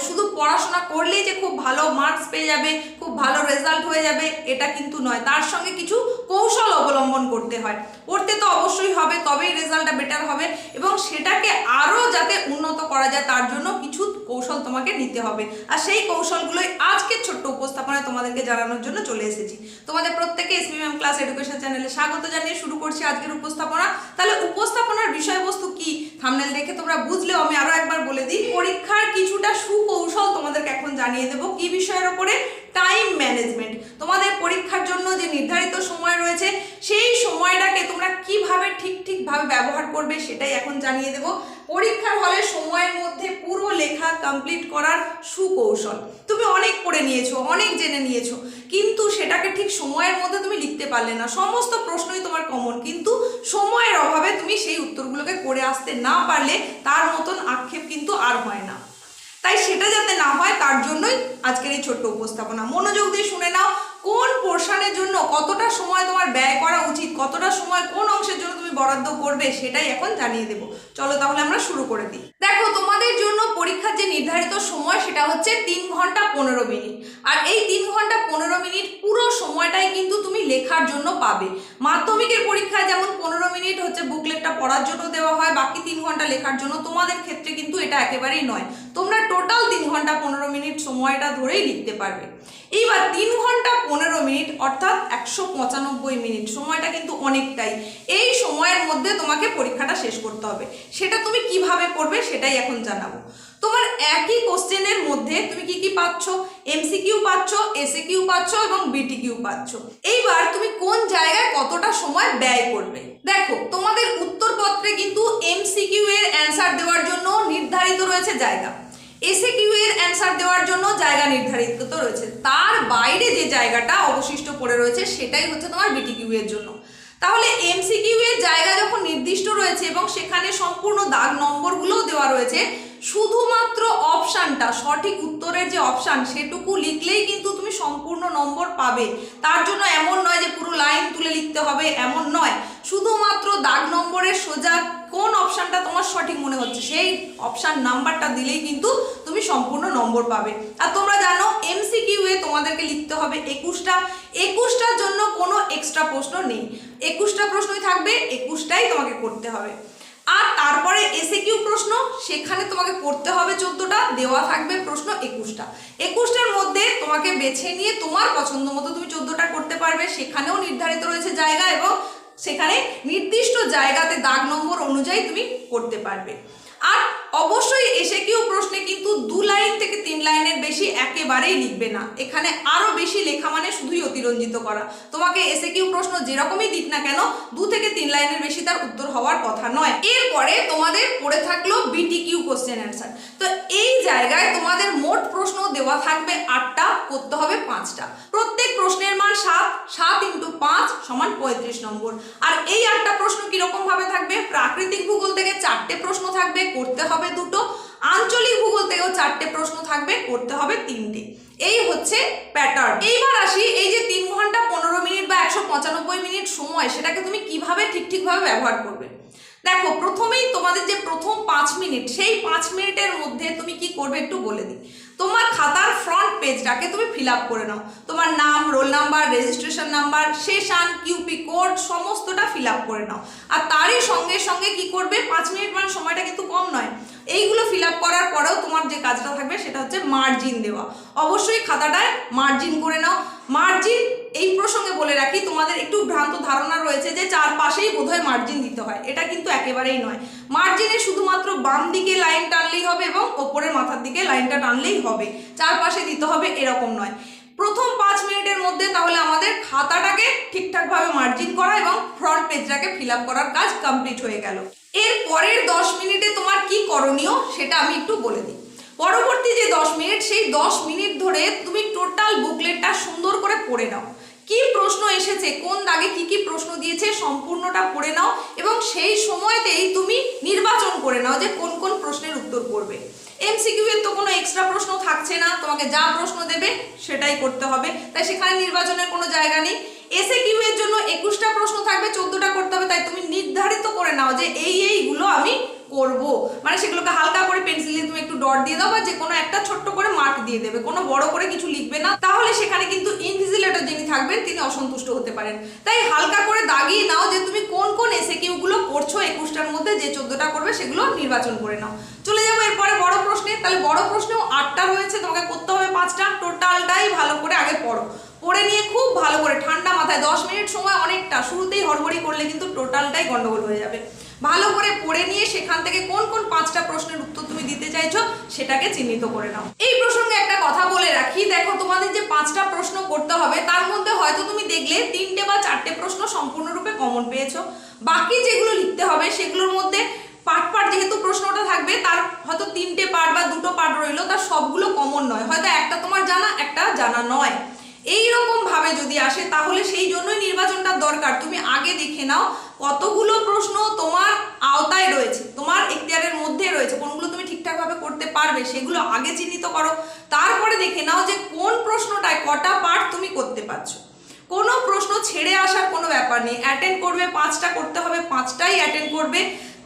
শুধু পড়াশোনা করলেই যে খুব ভালো মার্কস পেয়ে যাবে, খুব ভালো রেজাল্ট হয়ে যাবে, এটা কিন্তু নয়। তার সঙ্গে কিছু কৌশল অবলম্বন করতে হয়। পড়তে তো অবশ্যই হবে, তবেই রেজাল্টটা বেটার হবে এবং সেটাকে আরও যাতে উন্নত করা যায়, তার জন্য কিছু কৌশল তোমাকে নিতে হবে। আর সেই কৌশলগুলোই আজকের ছোট্ট উপস্থাপনায় তোমাদেরকে জানানোর জন্য চলে এসেছি। তোমাদের প্রত্যেকে এসবিএম ক্লাস এডুকেশন চ্যানেলে স্বাগত জানিয়ে শুরু করছি আজকের উপস্থাপনা। তাহলে উপস্থাপনার বিষয়বস্তু কি? থামনেল দেখে তোমরা বুঝলেও আমি আরও একবার বলে দিই পরীক্ষার কিছুটা সুকৌশল তোমাদেরকে এখন জানিয়ে দেবো কি বিষয়ের ওপরে? টাইম ম্যানেজমেন্ট তোমাদের পরীক্ষার জন্য যে নির্ধারিত সময় রয়েছে, সেই সময়টাকে তোমরা কীভাবে ঠিক ঠিকভাবে ব্যবহার করবে সেটাই এখন জানিয়ে দেবো। পরীক্ষার হলে সময়ের মধ্যে পুরো লেখা কমপ্লিট করার সুকৌশল। তুমি অনেক পড়ে নিয়েছো, অনেক জেনে নিয়েছো, কিন্তু সেটাকে ঠিক সময়ের মধ্যে তুমি লিখতে পারলে না। সমস্ত প্রশ্নই তোমার কমন কিন্তু সময়ের অভাবে তুমি সেই উত্তরগুলোকে করে আসতে না পারলে তার মতন আক্ষেপ কিন্তু আর হয় না। তাই সেটা যাতে না হয়, তার জন্যই আজকের এই ছোট্ট উপস্থাপনা। মনোযোগ দিয়ে শুনে নাও, কোন পোর্শনের জন্য কতটা সময় তোমার ব্যয় করা উচিত, কতটা সময় কোন অংশের জন্য তুমি বরাদ্দ করবে সেটাই এখন জানিয়ে দেবো। চলো তাহলে আমরা শুরু করে দিই। দেখো, তোমাদের জন্য পরীক্ষার যে নির্ধারিত সময় সেটা হচ্ছে তিন ঘণ্টা পনেরো মিনিট। আর এই তিন ঘণ্টা পনেরো মিনিট পুরো সময়টাই কিন্তু তুমি লেখার জন্য পাবে। মাধ্যমিকের পরীক্ষায় যেমন পনেরো মিনিট হচ্ছে বুকলেটটা পড়ার জন্য দেওয়া হয়, বাকি তিন ঘণ্টা লেখার জন্য তোমাদের ক্ষেত্রে কিন্তু এটা একেবারেই নয়। তোমরা টোটাল তিন ঘণ্টা পনেরো মিনিট সময়টা ধরেই লিখতে পারবে। এইবার তিন ঘণ্টা পনেরো মিনিট, অর্থাৎ একশো পঁচানব্বই মিনিট, সময়টা কিন্তু অনেকটাই। এই সময়ের মধ্যে তোমাকে পরীক্ষাটা শেষ করতে হবে। সেটা তুমি কীভাবে করবে সেটাই এখন জানাব। তোমার একই কোশ্চেনের মধ্যে তুমি কি কি পাচ্ছ? এমসিকিউ পাচ্ছ এসএ কিউ পাচ্ছ এবং বিটি কিউ পাচ্ছ। এইবার তুমি কোন জায়গায় কতটা সময় ব্যয় করবে? দেখো, তোমাদের উত্তরপত্রে কিন্তু এমসিকিউ এর অ্যান্সার দেওয়ার জন্য নির্ধারিত রয়েছে জায়গা। এসে এর অ্যান্সার দেওয়ার জন্য জায়গা নির্ধারিত তো রয়েছে। তার বাইরে যে জায়গাটা অবশিষ্ট পড়ে রয়েছে, সেটাই হচ্ছে তোমার বিটি কিউ এর জন্য। তাহলে এমসিকিউ এর জায়গা যখন নির্দিষ্ট রয়েছে এবং সেখানে সম্পূর্ণ দাগ নম্বরগুলোও দেওয়া রয়েছে শুধুমাত্র অপশানটা, সঠিক উত্তরের যে অপশান, সেটুকু লিখলেই কিন্তু তুমি সম্পূর্ণ নম্বর পাবে। তার জন্য এমন নয় যে পুরো লাইন তুলে লিখতে হবে, এমন নয়। শুধুমাত্র দাগ নম্বরের সোজা কোন অপশানটা তোমার সঠিক মনে হচ্ছে, সেই অপশান নাম্বারটা দিলেই কিন্তু তুমি সম্পূর্ণ নম্বর পাবে। আর তোমরা জানো এমসিকিউ এ তোমাদেরকে লিখতে হবে একুশটা। একুশটার জন্য কোনো এক্সট্রা প্রশ্ন নেই। একুশটা প্রশ্নই থাকবে, একুশটাই তোমাকে করতে হবে। আর তারপরে এসে কিউ প্রশ্ন, সেখানে তোমাকে করতে হবে চোদ্দটা, দেওয়া থাকবে প্রশ্ন একুশটা। একুশটার মধ্যে তোমাকে বেছে নিয়ে তোমার পছন্দ মতো তুমি চোদ্দটা করতে পারবে। সেখানেও নির্ধারিত রয়েছে জায়গা এবং সেখানে নির্দিষ্ট জায়গাতে দাগ নম্বর অনুযায়ী তুমি করতে পারবে। আর অবশ্যই এসে কিউ প্রশ্নে কিন্তু দু লাইন থেকে তিন লাইনের বেশি একেবারেই লিখবে না। এখানে আরও বেশি লেখা মানে শুধুই অতিরঞ্জিত করা। তোমাকে এসে কিউ প্রশ্ন যেরকমই দিক না কেন, দু থেকে তিন লাইনের বেশি তার উত্তর হওয়ার কথা নয়। এরপরে তোমাদের পড়ে থাকল বিটি কিউ কোশ্চেন অ্যান্সার তো এই জায়গায় তোমাদের মোট প্রশ্ন দেওয়া থাকবে আটটা, করতে হবে পাঁচটা। প্রত্যেক প্রশ্নের মান সাত সাত ইন্টু পাঁচ সমান পঁয়ত্রিশ নম্বর। আর এই আটটা প্রশ্ন কীরকমভাবে থাকবে? প্রাকৃতিক ভূগোল থেকে চারটে প্রশ্ন থাকবে, করতে হবে দুটো। আঞ্চলিক ভূগোল থেকেও চারটে প্রশ্ন থাকবে করতে হবে তিনটে। এই হচ্ছে প্যাটার্ন এইবার আসি, এই যে তিন ঘণ্টা পনেরো মিনিট বা একশো পঁচানব্বই মিনিট সময়, সেটাকে তুমি কীভাবে ঠিক ঠিকভাবে ব্যবহার করবে? দেখো, প্রথমেই তোমাদের যে প্রথম পাঁচ মিনিট, সেই পাঁচ মিনিটের মধ্যে তুমি কি করবে একটু বলে দিই। তোমার খাতার ফ্রন্ট পেজটাকে তুমি ফিল আপ করে নাও। তোমার নাম roll number registration number session QP code সমস্তটা ফিল আপ করে নাও। আর তারই সঙ্গে সঙ্গে কি করবে? পাঁচ মিনিট মানে সময়টা কিন্তু কম নয়। এইগুলো ফিল আপ করার পরেও তোমার যে কাজটা থাকবে সেটা হচ্ছে মার্জিন দেওয়া। অবশ্যই খাতাটায় মার্জিন করে নাও। মার্জিন এই প্রসঙ্গে বলে রাখি, তোমাদের একটু ভ্রান্ত ধারণা রয়েছে যে চারপাশেই বোধহয় মার্জিন দিতে হয়। এটা কিন্তু একেবারেই নয়। মার্জিনে শুধুমাত্র বাম দিকে লাইন টানলেই হবে এবং ওপরের মাথার দিকে লাইনটা টানলেই হবে। চারপাশে দিতে হবে এরকম নয়। প্রথম পাঁচ মিনিটের মধ্যে তাহলে আমাদের খাতাটাকে ঠিকঠাকভাবে মার্জিন করা এবং ফ্রন্ট পেজটাকে ফিল করার কাজ কমপ্লিট হয়ে গেল। এর পরের দশ মিনিটে তোমার কি করণীয় সেটা আমি একটু বলে দিই। পরবর্তী যে দশ মিনিট, সেই দশ মিনিট ধরে তুমি টোটাল বুকলেটটা সুন্দর করে পড়ে নাও। কি প্রশ্ন এসেছে? কোন দাগে কি কি প্রশ্ন দিয়েছে? সম্পূর্ণটা পড়ে নাও এবং সেই সময়তেই তুমি নির্বাচন করে নাও যে কোন কোন প্রশ্নের উত্তর করবে এমসিকিউ এর তো কোনো এক্সট্রা প্রশ্ন থাকছে না, তোমাকে যা প্রশ্ন দেবে সেটাই করতে হবে। তাই সেখানে নির্বাচনের কোনো জায়গা নেই। এসে কিউ এর জন্য একুশটা প্রশ্ন থাকবে, চোদ্দটা করতে হবে। তাই তুমি নির্ধারিত করে নাও যে এই এইগুলো আমি করব। মানে সেগুলোকে হালকা করে পেন্সিল দিয়ে তুমি একটু ডট দিয়ে দাও বা যে কোনো একটা ছোট্ট করে মার্ক দিয়ে দেবে। কোনো বড় করে কিছু লিখবে না। তাহলে সেখানে কিন্তু ইনভিজিলেটর যিনি থাকবেন, তিনি অসন্তুষ্ট হতে পারেন। তাই হালকা করে দাগিয়ে নাও যে তুমি কোন কোন এসে কিউগুলো পড়ছো একুশটার মধ্যে, যে চোদ্দটা করবে সেগুলো নির্বাচন করে নাও। চলে যাব এরপরে বড় প্রশ্নে। তাহলে বড় প্রশ্নেও আটটা রয়েছে, তোমাকে করতে হবে পাঁচটা। টোটালটাই ভালো করে আগে পড়ো। পড়ে নিয়ে খুব ভালো করে, ঠান্ডা মাথায় দশ মিনিট সময় অনেকটা, শুরুতেই হড়বড়ি করলে কিন্তু টোটালটাই গন্ডগোল হয়ে যাবে। ভালো করে পড়ে নিয়ে সেখান থেকে কোন কোন পাঁচটা প্রশ্নের উত্তর তুমি দিতে চাইছো সেটাকে চিহ্নিত করে নাও। এই প্রসঙ্গে একটা কথা বলে রাখি, দেখো তোমাদের যে পাঁচটা প্রশ্ন করতে হবে, তার মধ্যে হয়তো তুমি দেখলে তিনটে বা চারটে প্রশ্ন সম্পূর্ণরূপে কমন পেয়েছ। বাকি যেগুলো লিখতে হবে সেগুলোর মধ্যে পার্ট পার্ট যেহেতু প্রশ্নটা থাকবে, তার হয়তো তিনটে পার্ট বা দুটো পার্ট রইল তার সবগুলো কমন নয়। হয়তো একটা তোমার জানা, একটা জানা নয়। এই রকম ভাবে যদি আসে, তাহলে সেই জন্যই নির্বাচনটা দরকার। তুমি আগে দেখে নাও কতগুলো প্রশ্ন তোমার আওতায় রয়েছে, তোমার এখতিয়ারের মধ্যে রয়েছে, কোনগুলো তুমি ঠিকঠাকভাবে করতে পারবে, সেগুলো আগে চিহ্নিত করো। তারপরে দেখে নাও যে কোন প্রশ্নটায় কটা পার্ট তুমি করতে পারছ। কোনো প্রশ্ন ছেড়ে আসার কোনো ব্যাপার নেই। অ্যাটেন্ড করবে, পাঁচটা করতে হবে, পাঁচটাই অ্যাটেন্ড করবে।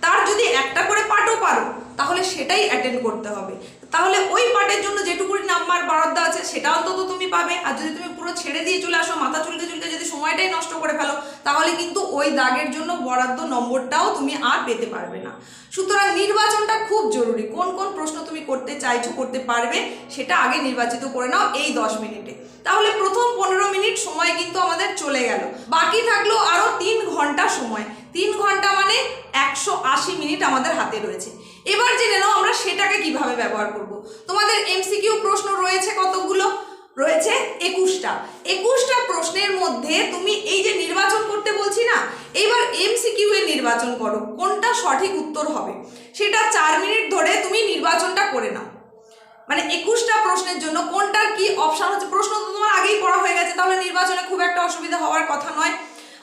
তার যদি একটা করে পার্টও পারো তাহলে সেটাই অ্যাটেন্ড করতে হবে। তাহলে ওই পার্টের জন্য যেটুকুনি নাম্বার বরাদ্দ আছে, সেটা অন্তত তুমি পাবে। আর যদি তুমি পুরো ছেড়ে দিয়ে চলে আসো, মাথা চুলকে চুলকে যদি সময়টাই নষ্ট করে ফেলো, তাহলে কিন্তু ওই দাগের জন্য বরাদ্দ নম্বরটাও তুমি আর পেতে পারবে না। সুতরাং নির্বাচনটা খুব জরুরি। কোন কোন প্রশ্ন তুমি করতে চাইছো, করতে পারবে, সেটা আগে নির্বাচিত করে নাও এই দশ মিনিটে। তাহলে প্রথম পনেরো মিনিট সময় কিন্তু আমাদের চলে গেল। বাকি থাকল আরও তিন ঘণ্টা সময়। তিন ঘণ্টা মানে একশো আশি মিনিট আমাদের হাতে রয়েছে। এবার জেনে নাও আমরা সেটাকে কীভাবে ব্যবহার করব। তোমাদের এমসিকিউ প্রশ্ন রয়েছে কতগুলো? রয়েছে একুশটা। একুশটা প্রশ্নের মধ্যে তুমি এই যে নির্বাচন করতে বলছি না এইবার এমসিকিউ এর নির্বাচন করো। কোনটা সঠিক উত্তর হবে? সেটা চার মিনিট ধরে তুমি নির্বাচনটা করে নাও। মানে একুশটা প্রশ্নের জন্য কোনটার কি অপশান হচ্ছে? প্রশ্ন তো তোমার আগেই পড়া হয়ে গেছে, তাহলে নির্বাচনে খুব একটা অসুবিধা হওয়ার কথা নয়।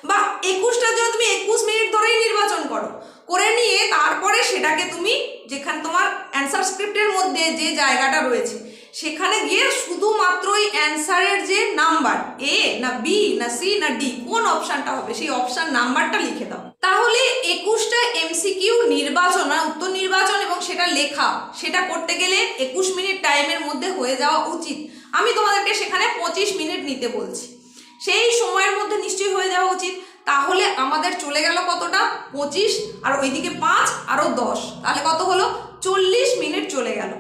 বা একুশটার জন্য তুমি একুশ মিনিট ধরেই নির্বাচন করো। করে নিয়ে তারপরে সেটাকে তুমি যেখানে তোমার অ্যান্সার স্ক্রিপ্টের মধ্যে যে জায়গাটা রয়েছে, সেখানে গিয়ে শুধুমাত্র ওই অ্যান্সারের যে নাম্বার এ না বি না সি না ডি কোন অপশানটা হবে? সেই অপশান নাম্বারটা লিখে দাও। তাহলে একুশটা এমসিকিউ নির্বাচন মানে উত্তর নির্বাচন এবং সেটা লেখা, সেটা করতে গেলে একুশ মিনিট টাইমের মধ্যে হয়ে যাওয়া উচিত। আমি তোমাদেরকে সেখানে পঁচিশ মিনিট নিতে বলছি। সেই সময়ের মধ্যে নিশ্চয়ই হয়ে যাওয়া উচিত। তাহলে আমাদের চলে গেল কতটা? পঁচিশ, আর ওইদিকে পাঁচ আরও দশ। তাহলে কত হলো? চল্লিশ মিনিট চলে গেল।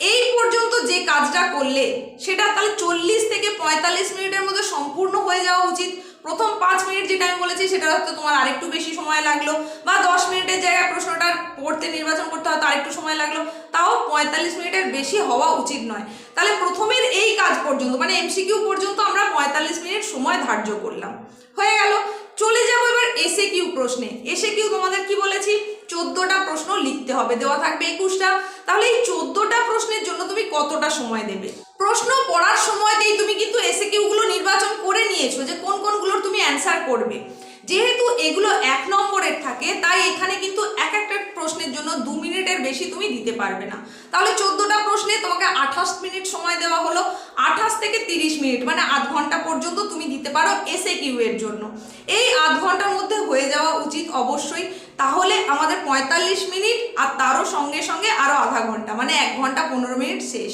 এই পর্যন্ত যে কাজটা করলে, সেটা তাহলে চল্লিশ থেকে পঁয়তাল্লিশ মিনিটের মধ্যে সম্পূর্ণ হয়ে যাওয়া উচিত। প্রথম পাঁচ মিনিট যেটা আমি বলেছি, সেটা হয়তো তোমার আরেকটু বেশি সময় লাগল, বা দশ মিনিটের জায়গায় প্রশ্নটা পড়তে নির্বাচন করতে হয়তো আরেকটু সময় লাগল, তাও পঁয়তাল্লিশ মিনিটের বেশি হওয়া উচিত নয়। তাহলে প্রথমের এই কাজ পর্যন্ত মানে এমসিকিউ পর্যন্ত আমরা পঁয়তাল্লিশ মিনিট সময় ধার্য করলাম। হয়ে গেল। চলে যাব এবার এসে কিউ প্রশ্নে। এসে কিউ তোমাদের কি বলেছি? চোদ্দটা প্রশ্ন লিখতে হবে, দেওয়া থাকবে একুশটা। তাহলে এই চোদ্দটা প্রশ্নের জন্য তুমি কতটা সময় দেবে? প্রশ্ন পড়ার সময়তেই তুমি কিন্তু এসে কিউগুলো নির্বাচন করে নিয়েছো যে কোন কোনগুলোর তুমি অ্যান্সার করবে। যেহেতু এগুলো এক নম্বরের থাকে, তাই এখানে কিন্তু এক একটা প্রশ্নের জন্য দু মিনিটের বেশি তুমি দিতে পারবে না। তাহলে চোদ্দোটা প্রশ্নে তোমাকে আঠাশ মিনিট সময় দেওয়া হলো। আঠাশ থেকে তিরিশ মিনিট মানে আধ ঘণ্টা পর্যন্ত তুমি দিতে পারো এসে কিউ এর জন্য। এই আধ ঘণ্টার মধ্যে হয়ে যাওয়া উচিত অবশ্যই। তাহলে আমাদের পঁয়তাল্লিশ মিনিট আর তারও সঙ্গে সঙ্গে আরও আধা ঘণ্টা মানে এক ঘণ্টা পনেরো মিনিট শেষ।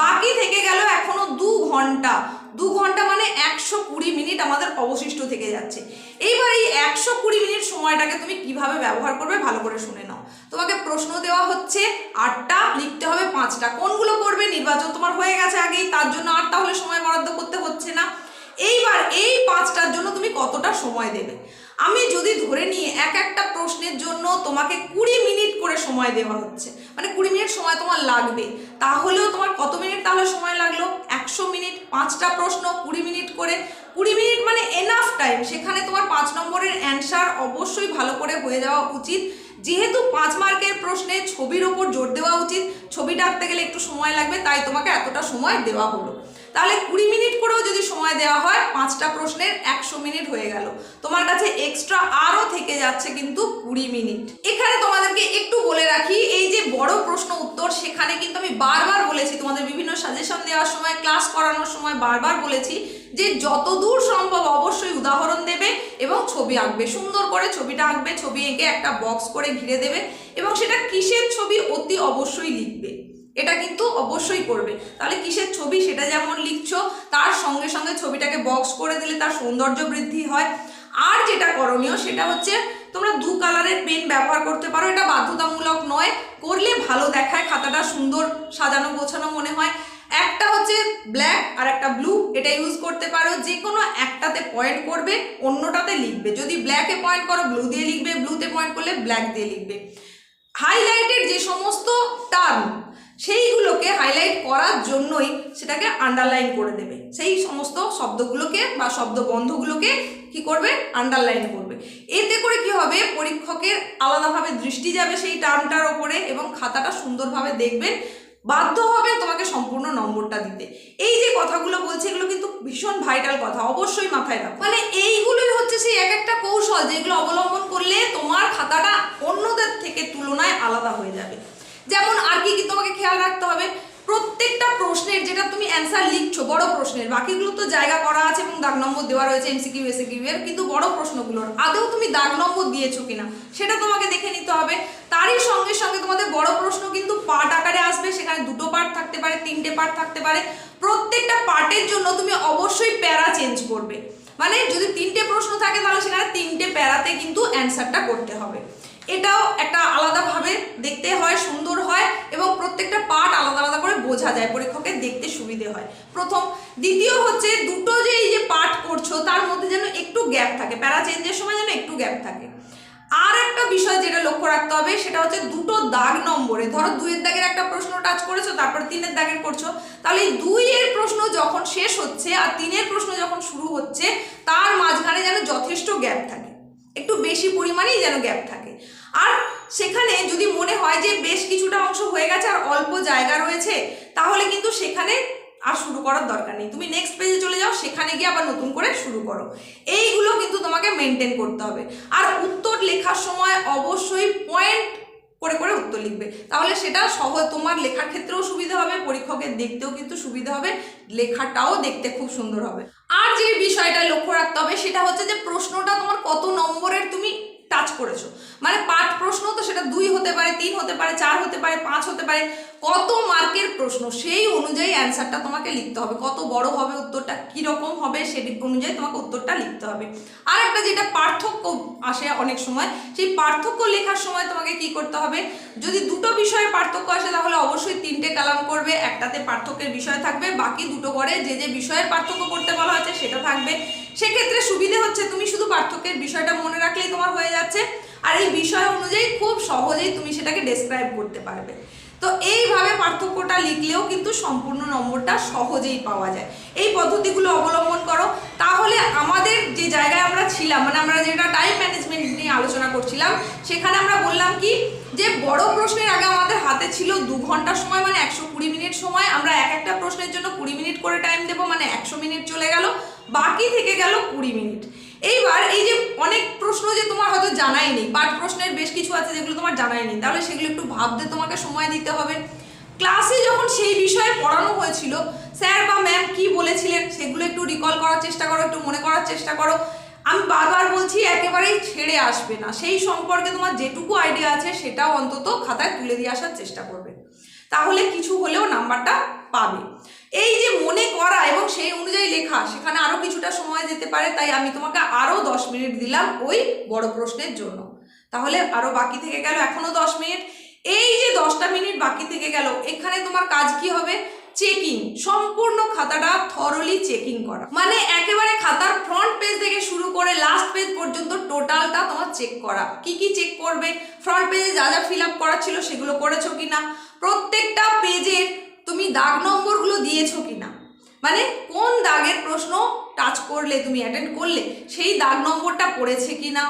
বাকি থেকে গেল এখনও দু ঘণ্টা। দু ঘণ্টা মানে একশো কুড়ি মিনিট আমাদের অবশিষ্ট থেকে যাচ্ছে। এইবার এই একশো কুড়ি মিনিট সময়টাকে তুমি কীভাবে ব্যবহার করবে ভালো করে শুনে নাও। তোমাকে প্রশ্ন দেওয়া হচ্ছে, আটটা, লিখতে হবে পাঁচটা। কোনগুলো করবে? নির্বাচন তোমার হয়ে গেছে আগেই, তার জন্য আর তাহলে সময় বরাদ্দ করতে হচ্ছে না। এইবার এই পাঁচটার জন্য তুমি কতটা সময় দেবে? আমি যদি ধরে নিই, এক একটা প্রশ্নের জন্য তোমাকে কুড়ি মিনিট করে সময় দেওয়া হচ্ছে। মানে কুড়ি মিনিট সময় তোমার লাগবে। তাহলেও তোমার কত মিনিট তাহলে সময় লাগল? একশো মিনিট, পাঁচটা প্রশ্ন, কুড়ি মিনিট করে। কুড়ি মিনিট মানে এনাফ টাইম সেখানে তোমার পাঁচ নম্বরের অ্যান্সার অবশ্যই ভালো করে হয়ে যাওয়া উচিত। যেহেতু পাঁচ মার্কের প্রশ্নে ছবির ওপর জোর দেওয়া উচিত ছবিটা আঁকতে গেলে একটু সময় লাগবে, তাই তোমাকে এতটা সময় দেওয়া হলো। তাহলে কুড়ি মিনিট করেও যদি সময় দেওয়া হয়, পাঁচটা প্রশ্নের একশো মিনিট হয়ে গেল। তোমার কাছে এক্সট্রা আরও থেকে যাচ্ছে কিন্তু কুড়ি মিনিট। এখানে তোমাদেরকে একটু বলে রাখি এই যে বড় প্রশ্ন উত্তর, সেখানে কিন্তু আমি বারবার বলেছি, তোমাদের বিভিন্ন সাজেশন দেওয়ার সময় ক্লাস করানোর সময় বারবার বলেছি যে যতদূর সম্ভব অবশ্যই উদাহরণ দেবে এবং ছবি আঁকবে। সুন্দর করে ছবিটা আঁকবে, ছবি এঁকে একটা বক্স করে ঘিরে দেবে এবং সেটা কিসের ছবি অতি অবশ্যই লিখবে। এটা কিন্তু অবশ্যই করবে। তাহলে কিসের ছবি সেটা যেমন লিখছো, তার সঙ্গে সঙ্গে ছবিটাকে বক্স করে দিলে তার সৌন্দর্য বৃদ্ধি হয়। আর যেটা করণীয় সেটা হচ্ছে তোমরা দু কালারের পেন ব্যবহার করতে পারো। এটা বাধ্যতামূলক নয়। করলে ভালো দেখায়, খাতাটা সুন্দর সাজানো গোছানো মনে হয়। একটা হচ্ছে ব্ল্যাক আর একটা ব্লু, এটা ইউজ করতে পারো। যে কোনো একটাতে পয়েন্ট করবে, অন্যটাতে লিখবে। যদি ব্ল্যাকে পয়েন্ট করো ব্লু দিয়ে লিখবে ব্লুতে পয়েন্ট করলে ব্ল্যাক দিয়ে লিখবে। হাইলাইটের যে সমস্ত টার্ম সেইগুলোকে হাইলাইট করার জন্যই সেটাকে আন্ডারলাইন করে দেবে। সেই সমস্ত শব্দগুলোকে বা শব্দ বন্ধগুলোকে কি করবে? আন্ডারলাইন করবে। এতে করে কি হবে? পরীক্ষকের আলাদাভাবে দৃষ্টি যাবে সেই টার্মটার ওপরে এবং খাতাটা সুন্দরভাবে দেখবেন। বাধ্য হবে তোমাকে সম্পূর্ণ নম্বরটা দিতে। এই যে কথাগুলো বলছে, এগুলো কিন্তু ভীষণ ভাইটাল কথা। অবশ্যই মাথায় রাখো। মানে এইগুলোই হচ্ছে সেই এক একটা কৌশল যেগুলো অবলম্বন করলে তোমার খাতাটা অন্যদের থেকে তুলনায় আলাদা হয়ে যাবে। যেমন আর কি কি তোমাকে খেয়াল রাখতে হবে? প্রত্যেকটা প্রশ্নের যেটা তুমি অ্যান্সার লিখছো, বড় প্রশ্নের, বাকিগুলো তো জায়গা করা আছে এবং দাগ নম্বর দেওয়া রয়েছে এমসিকিউ এসিকিউ এর, কিন্তু বড় প্রশ্নগুলোর। আদৌ তুমি দাগ নম্বর দিয়েছ কিনা? সেটা তোমাকে দেখে নিতে হবে। তারই সঙ্গে সঙ্গে তোমাদের বড় প্রশ্ন কিন্তু পার্ট আকারে আসবে। সেখানে দুটো পার্ট থাকতে পারে, তিনটে পার্ট থাকতে পারে। প্রত্যেকটা পার্টের জন্য তুমি অবশ্যই প্যারা চেঞ্জ করবে। মানে যদি তিনটে প্রশ্ন থাকে তাহলে সেখানে তিনটে প্যারাতে কিন্তু অ্যান্সারটা করতে হবে। এটাও একটা আলাদাভাবে দেখতে হয়, সুন্দর হয় এবং প্রত্যেকটা পার্ট আলাদা আলাদা করে বোঝা যায়, পরীক্ষকের দেখতে সুবিধে হয়। প্রথম, দ্বিতীয় হচ্ছে দুটো যে এই যে পার্ট করছ, তার মধ্যে যেন একটু গ্যাপ থাকে প্যারা চেঞ্জের সময় যেন একটু গ্যাপ থাকে। আর একটা বিষয় যেটা লক্ষ্য রাখতে হবে, সেটা হচ্ছে দুটো দাগ নম্বরে, ধরো দুইয়ের দাগের একটা প্রশ্ন টাচ করেছ, তারপর তিনের দাগের করছ, তাহলে এই দুইয়ের প্রশ্ন যখন শেষ হচ্ছে আর তিনের প্রশ্ন যখন শুরু হচ্ছে, তার মাঝখানে যেন যথেষ্ট গ্যাপ থাকে। একটু বেশি পরিমাণেই যেন গ্যাপ থাকে। আর সেখানে যদি মনে হয় যে বেশ কিছুটা অংশ হয়ে গেছে আর অল্প জায়গা রয়েছে, তাহলে কিন্তু সেখানে আর শুরু করার দরকার নেই। তুমি নেক্সট পেজে চলে যাও, সেখানে গিয়ে আবার নতুন করে শুরু করো। এইগুলো কিন্তু তোমাকে মেনটেন করতে হবে। আর উত্তর লেখার সময় অবশ্যই পয়েন্ট করে করে উত্তর লিখবে। তাহলে সেটা সহজ। তোমার লেখার ক্ষেত্রেও সুবিধা হবে, পরীক্ষকের দেখতেও কিন্তু সুবিধা হবে, লেখাটাও দেখতে খুব সুন্দর হবে। আর যে বিষয়টা লক্ষ্য রাখতে হবে সেটা হচ্ছে যে প্রশ্নটা তোমার কত নম্বরের তুমি টাচ করেছ। মানে পাঠ প্রশ্ন তো সেটা দুই হতে পারে, তিন হতে পারে, চার হতে পারে, পাঁচ হতে পারে, কত মার্কের প্রশ্ন সেই অনুযায়ী অ্যান্সারটা তোমাকে লিখতে হবে। কত বড় হবে উত্তরটা কীরকম হবে সেটি অনুযায়ী তোমাকে উত্তরটা লিখতে হবে। আর একটা যেটা পার্থক্য আসে অনেক সময়, সেই পার্থক্য লেখার সময় তোমাকে কি করতে হবে? যদি দুটো বিষয়ে পার্থক্য আসে তাহলে অবশ্যই তিনটে কালাম করবে, একটাতে পার্থক্যের বিষয় থাকবে, বাকি দুটো করে যে যে বিষয়ের পার্থক্য করতে বলা হয়েছে সেটা থাকবে। সেক্ষেত্রে সুবিধে হচ্ছে তুমি শুধু পার্থক্যের বিষয়টা মনে রাখলেই তোমার হয়ে যাচ্ছে, আর এই বিষয় অনুযায়ী খুব সহজেই তুমি সেটাকে ডেসক্রাইব করতে পারবে। তো এইভাবে পার্থক্যটা লিখলেও কিন্তু সম্পূর্ণ নম্বরটা সহজেই পাওয়া যায়। এই পদ্ধতিগুলো অবলম্বন করো, তাহলে আমাদের যে জায়গায় আমরা ছিলাম মানে আমরা যেটা টাইম আলোচনা করছিলাম, সেখানে আমরা বললাম কি, যে বড় প্রশ্নের আগে আমাদের হাতে ছিল দু ঘণ্টা সময় মানে একশো কুড়ি মিনিট সময়। আমরা এক একটা প্রশ্নের জন্য কুড়ি মিনিট করে টাইম দেবো মানে একশো মিনিট চলে গেল, বাকি থেকে গেল কুড়ি মিনিট। এইবার এই যে অনেক প্রশ্ন যে তোমার হয়তো জানাই নেই পাঠ প্রশ্নের বেশ কিছু আছে যেগুলো তোমার জানাই নেই, তাহলে সেগুলো একটু ভাবতে তোমাকে সময় দিতে হবে। ক্লাসে যখন সেই বিষয়ে পড়ানো হয়েছিল, স্যার বা ম্যাম কি বলেছিলেন, সেগুলো একটু রিকল করার চেষ্টা করো, একটু মনে করার চেষ্টা করো। আমি বারবার বলছি, একেবারেই ছেড়ে আসবে না। সেই সম্পর্কে তোমার যেটুকু আইডিয়া আছে, সেটাও অন্তত খাতায় তুলে দিয়ে আসার চেষ্টা করবে। তাহলে কিছু হলেও নাম্বারটা পাবে। এই যে মনে করা এবং সেই অনুযায়ী লেখা, সেখানে আরও কিছুটা সময় যেতে পারে, তাই আমি তোমাকে আরও দশ মিনিট দিলাম ওই বড় প্রশ্নের জন্য। তাহলে আরও বাকি থেকে গেল এখনও দশ মিনিট। এই যে দশটা মিনিট বাকি থেকে গেল, এখানে তোমার কাজ কি হবে? চেকিং সম্পূর্ণ খাতাটা থরলি চেকিং করা। মানে একেবারে খাতার ফ্রন্ট পেজ থেকে শুরু করে লাস্ট পেজ পর্যন্ত টোটালটা তোমার চেক করা। কি কি চেক করবে? ফ্রন্ট পেজে যা যা ফিল আপ করা ছিল সেগুলো করেছ কিনা? প্রত্যেকটা পেজের তুমি দাগ নম্বরগুলো দিয়েছ কিনা? মানে কোন দাগের প্রশ্ন টাচ করলে, তুমি অ্যাটেন্ড করলে, সেই দাগ নম্বরটা পড়েছে কিনা?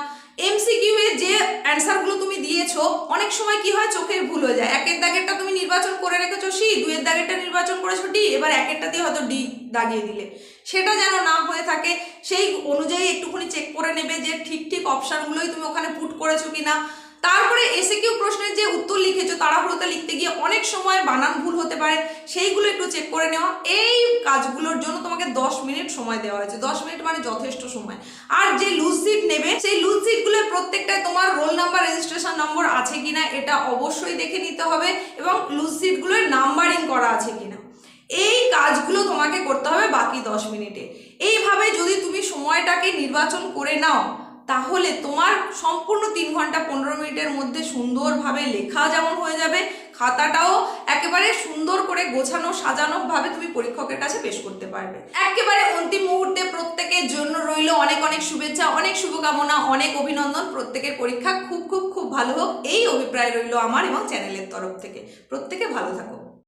এমসিকিউ এর যে অ্যান্সারগুলো তুমি দিয়েছ, অনেক সময় কি হয়, চোখের ভুল হয়ে যায়। একের দাগেরটা তুমি নির্বাচন করে রেখেছো, সি দুয়ের দাগেরটা নির্বাচন করেছ, ডি, এবার একেরটাতে হয়তো ডি দাগিয়ে দিলে। সেটা যেন না হয়ে থাকে, সেই অনুযায়ী একটুখানি চেক করে নেবে যে ঠিক ঠিক অপশানগুলোই তুমি ওখানে পুট করেছ কিনা। তারপরে এসে কিউ প্রশ্নের যে উত্তর লিখেছো, তাড়াহুড়োতে লিখতে গিয়ে অনেক সময় বানান ভুল হতে পারে, সেইগুলো একটু চেক করে নেওয়া। এই কাজগুলোর জন্য তোমাকে দশ মিনিট সময় দেওয়া হয়েছে। দশ মিনিট মানে যথেষ্ট সময়। আর যে লুজ সিট নেবে, সেই লুজ সিটগুলোর প্রত্যেকটায় তোমার রোল নাম্বার রেজিস্ট্রেশন নম্বর আছে কিনা, এটা অবশ্যই দেখে নিতে হবে এবং লুজ সিটগুলোর নাম্বারিং করা আছে কিনা। এই কাজগুলো তোমাকে করতে হবে বাকি দশ মিনিটে। এইভাবে যদি তুমি সময়টাকে নির্বাচন করে নাও তাহলে তোমার সম্পূর্ণ তিন ঘণ্টা পনেরো মিনিটের মধ্যে সুন্দরভাবে লেখা যেমন হয়ে যাবে, খাতাটাও একেবারে সুন্দর করে গোছানো, সাজানো ভাবে তুমি পরীক্ষকের কাছে পেশ করতে পারবে। একেবারে অন্তিম মুহূর্তে প্রত্যেকের জন্য রইল অনেক অনেক শুভেচ্ছা, অনেক শুভকামনা, অনেক অভিনন্দন। প্রত্যেকের পরীক্ষা খুব খুব খুব ভালো হোক, এই অভিপ্রায় রইল আমার এবং চ্যানেলের তরফ থেকে। প্রত্যেকে ভালো থাকো।